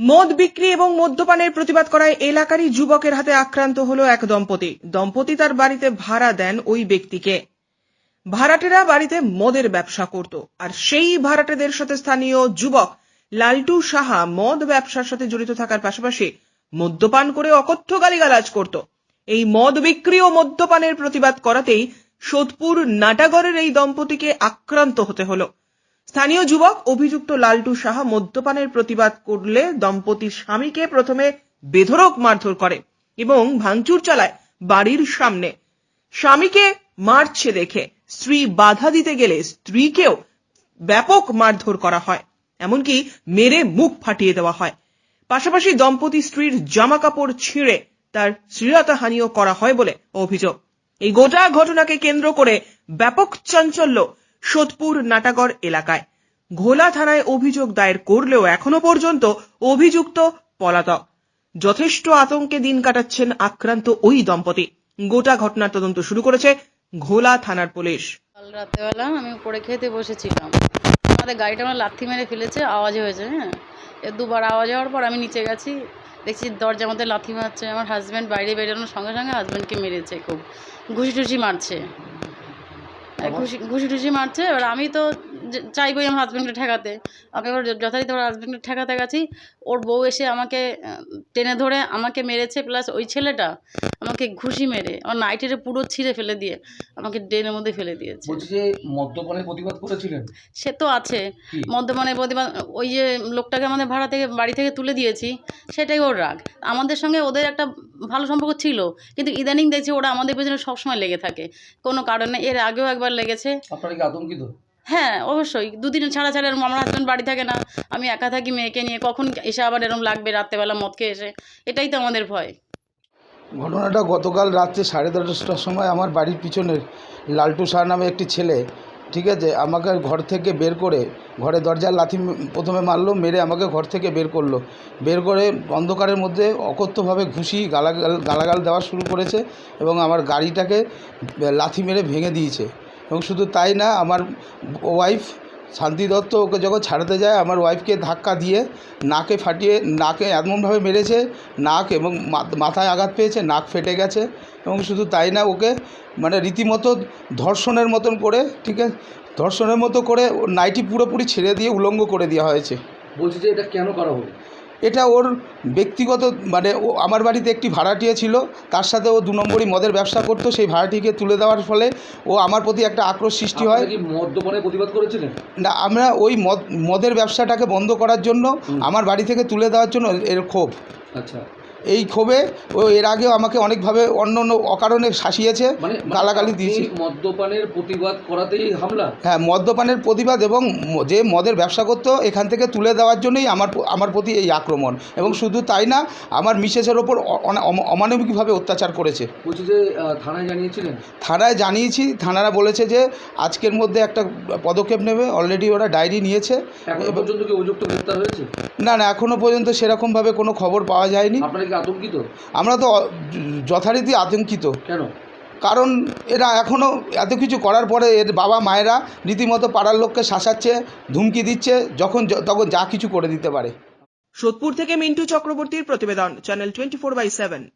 মদ বিক্রি এবং মদ্যপানের প্রতিবাদ করায় এলাকারই যুবকের হাতে আক্রান্ত হলো এক দম্পতি। দম্পতি তার বাড়িতে ভাড়া দেন ওই ব্যক্তিকে। ভাড়াটেরা বাড়িতে মদের ব্যবসা করত। আর সেই ভাড়াটেদের সাথে স্থানীয় যুবক লালটু সাহা মদ ব্যবসার সাথে জড়িত থাকার পাশাপাশি মদ্যপান করে অকথ্য গালিগালাজ করত। এই মদ বিক্রি ও মদ্যপানের প্রতিবাদ করাতেই সোদপুর নাটাগড়ের এই দম্পতিকে আক্রান্ত হতে হলো। স্থানীয় যুবক অভিযুক্ত লালটু সাহা মদ্যপানের প্রতিবাদ করলে দম্পতির স্বামীকে প্রথমে বেধড়ক মারধর করে এবং ভাঙচুর চালায় বাড়ির সামনে। স্বামীকে মারছে দেখে স্ত্রী বাধা দিতে গেলে স্ত্রীকেও ব্যাপক মারধর করা হয়, এমনকি মেরে মুখ ফাটিয়ে দেওয়া হয়। পাশাপাশি দম্পতি স্ত্রীর জামা কাপড় ছিঁড়ে তার শ্লীলতাহানিও করা হয় বলে অভিযোগ। এই গোটা ঘটনাকে কেন্দ্র করে ব্যাপক চাঞ্চল্য সোদপুর নাটাগড় এলাকায়। ঘোলা থানায় অভিযোগ দায়ের করলেও এখনও পর্যন্ত অভিযুক্ত পলাতক। যথেষ্ট আতঙ্কে দিন কাটাচ্ছেন আক্রান্ত ওই দম্পতি। গোটা ঘটনার তদন্ত শুরু করেছে ঘোলা থানার পুলিশ। কাল রাত্রেবেলা আমি উপরে খেতে বসেছিলাম। আমাদের গাড়িটা আমার লাথি মেরে ফেলেছে, আওয়াজ হয়েছে হ্যাঁ? এ দুবার আওয়াজ হওয়ার পর আমি নিচে গেছি, দেখছি দরজার মধ্যে লাথি মারছে। আমার হাজব্যান্ড বাইরে বেরোনোর সঙ্গে সঙ্গে হাজব্যান্ডকে মেরেছে খুব। ঘুষি টুসি মারছে। ঘুষি ঘুষি টুসি মারছে। এবার আমি তো চাইবই আমার হাজব্যান্ডকে ঠেকাতে। আমি এবার যথারীতি আমার হাজব্যান্ডকে ঠেকাতে গেছি। ওর বউ এসে আমাকে টেনে ধরে আমাকে মেরেছে প্লাস ওই ছেলেটা আমাকে ঘুষি মেরে আমার নাইটের পুরো ছিঁড়ে ফেলে দিয়ে আমাকে ড্রেনের মধ্যে ফেলে দিয়েছে। মদ্যপানের প্রতিবাদ করেছিলেন? সে তো আছে? মদ্যপানের প্রতিবাদ ওই যে লোকটাকে আমাদের ভাড়া থেকে বাড়ি থেকে তুলে দিয়েছি সেটাই ওর রাগ। আমাদের সঙ্গে ওদের একটা ভালো সম্পর্ক ছিল কিন্তু ইদানিং দেখছি ওরা আমাদের পেছনে সবসময় লেগে থাকে। কোনো কারণে এর আগেও একবার লেগেছে। আপনারা কি আতঙ্কিত? হ্যাঁ অবশ্যই। দুদিন ছাড়া ছাড়া এরকম আমার হাজব্যান্ড বাড়ি থাকে না। আমি একা থাকি মেয়েকে নিয়ে, কখন এসে আবার এরকম লাগবে রাত্রেবেলা মদ খেয়ে এসে? এটাই তো আমাদের ভয়। ঘটনাটা গতকাল রাত্রে সাড়ে দশটার সময় আমার বাড়ির পিছনে লালটু শাহ নামে একটি ছেলে, ঠিক আছে, আমাকে ঘর থেকে বের করে ঘরে দরজার লাথি প্রথমে মারলো, মেরে আমাকে ঘর থেকে বের করল। বের করে অন্ধকারের মধ্যে অকথ্যভাবে ঘুষি, গালাগাল গালাগাল দেওয়া শুরু করেছে এবং আমার গাড়িটাকে লাথি মেরে ভেঙে দিয়েছে। এবং শুধু তাই না, আমার ওয়াইফ শান্তি দত্ত ওকে যখন ছাড়াতে যায়, আমার ওয়াইফকে ধাক্কা দিয়ে নাকে ফাটিয়ে, নাকে এমনভাবে মেরেছে, নাক এবং মাথায় আঘাত পেয়েছে, নাক ফেটে গেছে এবং শুধু তাই না, ওকে মানে রীতিমতো ধর্ষণের মতন করে, ঠিক আছে, ধর্ষণের মতো করে নাইটি পুরোপুরি ছেড়ে দিয়ে উলঙ্গ করে দেওয়া হয়েছে। বলছি যে এটা কেন করা হলো? এটা ওর ব্যক্তিগত মানে ও আমার বাড়িতে একটি ভাড়াটিয়া ছিল তার সাথে ও দু নম্বরই মদের ব্যবসা করতো সেই ভাড়াটিকে তুলে দেওয়ার ফলে ও আমার প্রতি একটা আক্রোশ সৃষ্টি হয়। মদ্যপানের প্রতিবাদ করেছিলেন? না আমরা ওই মদ মদের ব্যবসাটাকে বন্ধ করার জন্য আমার বাড়ি থেকে তুলে দেওয়ার জন্য এর ক্ষোভ। আচ্ছা। এই ক্ষোভে ও এর আগেও আমাকে অনেকভাবে অন্য অন্য অকারণে শাসিয়েছে মানে গালাগালি দিয়েছি। মদ্যপানের প্রতিবাদ করাতেই হামলা? হ্যাঁ মদ্যপানের প্রতিবাদ এবং যে মদের ব্যবসা করতো এখান থেকে তুলে দেওয়ার জন্যই আমার আমার প্রতি এই আক্রমণ। এবং শুধু তাই না আমার মিসেসের ওপর অমানবিকভাবে অত্যাচার করেছে। বলছি যে থানায় জানিয়েছিলেন? থানায় জানিয়েছি থানারা বলেছে যে আজকের মধ্যে একটা পদক্ষেপ নেবে অলরেডি ওরা ডায়েরি নিয়েছে। পর্যন্ত কি অভিযুক্ত গ্রেপ্তার হয়েছে? না না এখনও পর্যন্ত সেরকমভাবে কোনো খবর পাওয়া যায়নি। আপনারা কি আতঙ্কিত? আমরা তো যথারীতি আতঙ্কিত। কেন? কারণ এরা এখনও এত কিছু করার পরে এর বাবা মায়েরা রীতিমতো পাড়ার লোককে শাসাচ্ছে ধুমকি দিচ্ছে যখন তখন যা কিছু করে দিতে পারে। সোদপুর থেকে মিন্টু চক্রবর্তীর প্রতিবেদন channel twenty four by seven.